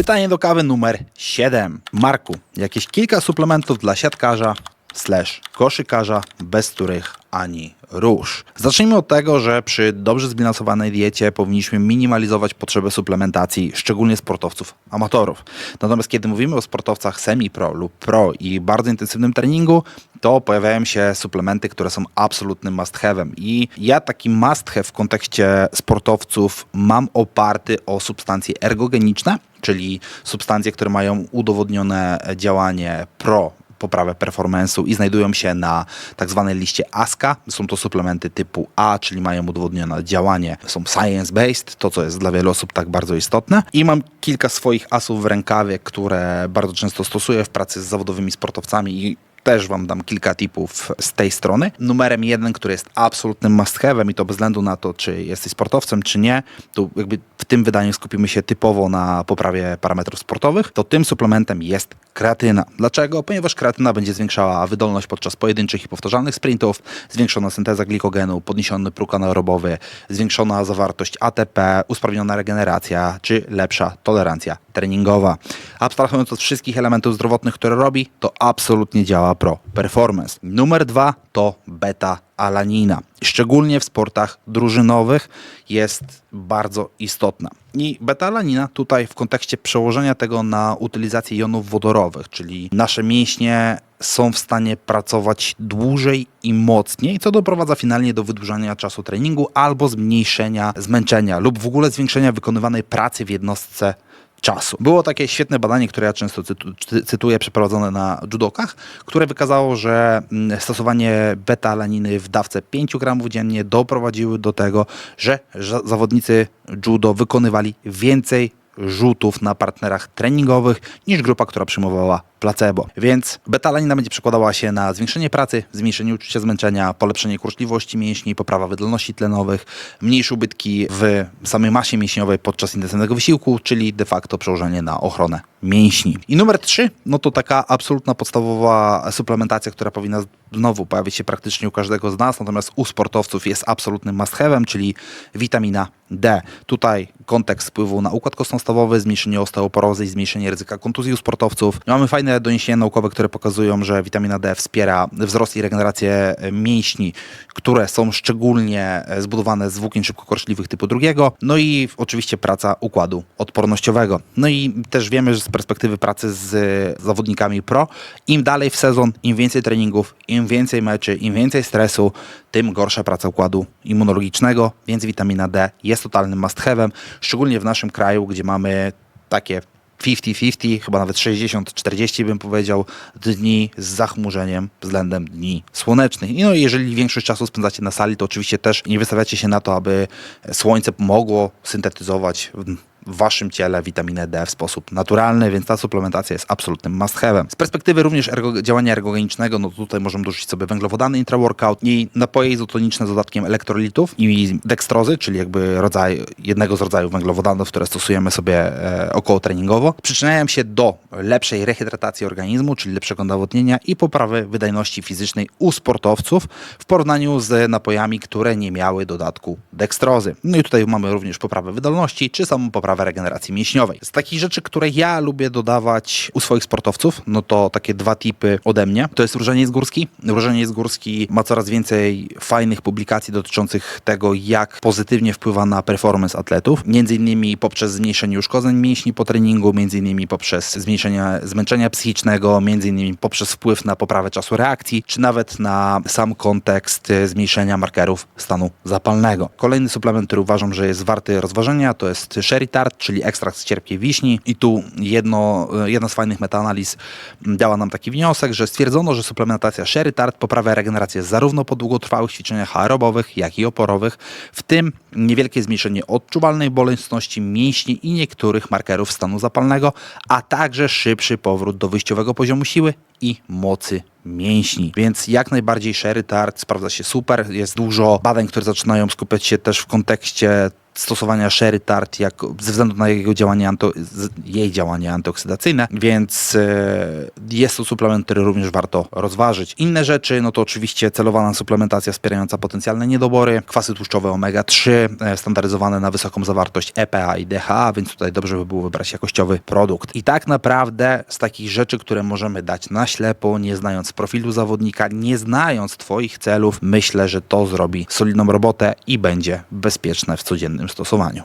Pytanie do kawy numer 7. Marku, jakieś kilka suplementów dla siatkarza slash koszykarza, bez których ani rusz. Zacznijmy od tego, że przy dobrze zbilansowanej diecie powinniśmy minimalizować potrzebę suplementacji, szczególnie sportowców amatorów. Natomiast kiedy mówimy o sportowcach semi-pro lub pro i bardzo intensywnym treningu, to pojawiają się suplementy, które są absolutnym must-have'em. I ja taki must-have w kontekście sportowców mam oparty o substancje ergogeniczne, czyli substancje, które mają udowodnione działanie pro poprawę performance'u i znajdują się na tak zwanej liście ASCA. Są to suplementy typu A, czyli mają udowodnione działanie, są science-based, to co jest dla wielu osób tak bardzo istotne. I mam kilka swoich asów w rękawie, które bardzo często stosuję w pracy z zawodowymi sportowcami i też Wam dam kilka tipów z tej strony. Numerem jeden, który jest absolutnym must have'em i to bez względu na to, czy jesteś sportowcem, czy nie, tu jakby w tym wydaniu skupimy się typowo na poprawie parametrów sportowych, to tym suplementem jest kreatyna. Dlaczego? Ponieważ kreatyna będzie zwiększała wydolność podczas pojedynczych i powtarzalnych sprintów, zwiększona synteza glikogenu, podniesiony próg anaerobowy, zwiększona zawartość ATP, usprawniona regeneracja, czy lepsza tolerancja treningowa. Abstrahując od wszystkich elementów zdrowotnych, które robi, to absolutnie działa pro performance. Numer dwa to beta-alanina. Szczególnie w sportach drużynowych jest bardzo istotna. I beta-alanina tutaj w kontekście przełożenia tego na utylizację jonów wodorowych, czyli nasze mięśnie są w stanie pracować dłużej i mocniej, co doprowadza finalnie do wydłużania czasu treningu albo zmniejszenia zmęczenia lub w ogóle zwiększenia wykonywanej pracy w jednostce czasu. Było takie świetne badanie, które ja często cytu, cy- cytuję, przeprowadzone na judokach, które wykazało, że mm, stosowanie beta-alaniny w dawce 5 gramów dziennie doprowadziły do tego, że zawodnicy judo wykonywali więcej rzutów na partnerach treningowych niż grupa, która przyjmowała placebo. Więc betalanina będzie przekładała się na zwiększenie pracy, zmniejszenie uczucia zmęczenia, polepszenie kurczliwości mięśni, poprawa wydolności tlenowych, mniejsze ubytki w samej masie mięśniowej podczas intensywnego wysiłku, czyli de facto przełożenie na ochronę mięśni. I numer trzy, no to taka absolutna podstawowa suplementacja, która powinna znowu pojawić się praktycznie u każdego z nas, natomiast u sportowców jest absolutnym must have'em, czyli witamina D. Tutaj kontekst wpływu na układ kostno-stawowy, zmniejszenie osteoporozy i zmniejszenie ryzyka kontuzji u sportowców. Mamy fajne doniesienia naukowe, które pokazują, że witamina D wspiera wzrost i regenerację mięśni, które są szczególnie zbudowane z włókien szybkokorczliwych typu drugiego. No i oczywiście praca układu odpornościowego. No i też wiemy, że z perspektywy pracy z zawodnikami pro, im dalej w sezon, im więcej treningów, im więcej meczy, im więcej stresu, tym gorsza praca układu immunologicznego, więc witamina D jest totalnym must have'em, szczególnie w naszym kraju, gdzie mamy takie 50-50, chyba nawet 60-40 bym powiedział, dni z zachmurzeniem względem dni słonecznych. I no, jeżeli większość czasu spędzacie na sali, to oczywiście też nie wystawiacie się na to, aby słońce pomogło syntetyzować w waszym ciele witaminę D w sposób naturalny, więc ta suplementacja jest absolutnym must have'em. Z perspektywy również ergo, działania ergogenicznego, no tutaj możemy dorzucić sobie węglowodany intra-workout i napoje izotoniczne z dodatkiem elektrolitów i dekstrozy, czyli jakby rodzaj, jednego z rodzajów węglowodanów, które stosujemy sobie e, około treningowo. Przyczyniają się do lepszej rehydratacji organizmu, czyli lepszego nawodnienia i poprawy wydajności fizycznej u sportowców w porównaniu z napojami, które nie miały dodatku dekstrozy. No i tutaj mamy również poprawę wydolności, czy samą poprawę regeneracji mięśniowej. Z takich rzeczy, które ja lubię dodawać u swoich sportowców, no to takie dwa tipy ode mnie. To jest różaniec górski. Różaniec górski ma coraz więcej fajnych publikacji dotyczących tego, jak pozytywnie wpływa na performance atletów. Między innymi poprzez zmniejszenie uszkodzeń mięśni po treningu, między innymi poprzez zmniejszenie zmęczenia psychicznego, między innymi poprzez wpływ na poprawę czasu reakcji, czy nawet na sam kontekst e, zmniejszenia markerów stanu zapalnego. Kolejny suplement, który uważam, że jest warty rozważenia, to jest Sherry Tart, czyli ekstrakt z cierpkiej wiśni. I tu jedno, jedna z fajnych metaanaliz dała nam taki wniosek, że stwierdzono, że suplementacja Sherry Tart poprawia regenerację zarówno po długotrwałych ćwiczeniach aerobowych, jak i oporowych, w tym niewielkie zmniejszenie odczuwalnej bolesności mięśni i niektórych markerów stanu zapalnego, a także szybszy powrót do wyjściowego poziomu siły i mocy mięśni. Więc jak najbardziej Sherry Tart sprawdza się super. Jest dużo badań, które zaczynają skupiać się też w kontekście stosowania sherry tart jak, ze względu na jego działanie anto, jej działanie antyoksydacyjne, więc e, jest to suplement, który również warto rozważyć. Inne rzeczy, no to oczywiście celowana suplementacja wspierająca potencjalne niedobory, kwasy tłuszczowe omega-3, e, standaryzowane na wysoką zawartość EPA i DHA, więc tutaj dobrze by było wybrać jakościowy produkt. I tak naprawdę z takich rzeczy, które możemy dać na ślepo, nie znając profilu zawodnika, nie znając Twoich celów, myślę, że to zrobi solidną robotę i będzie bezpieczne w codziennym stosowaniu.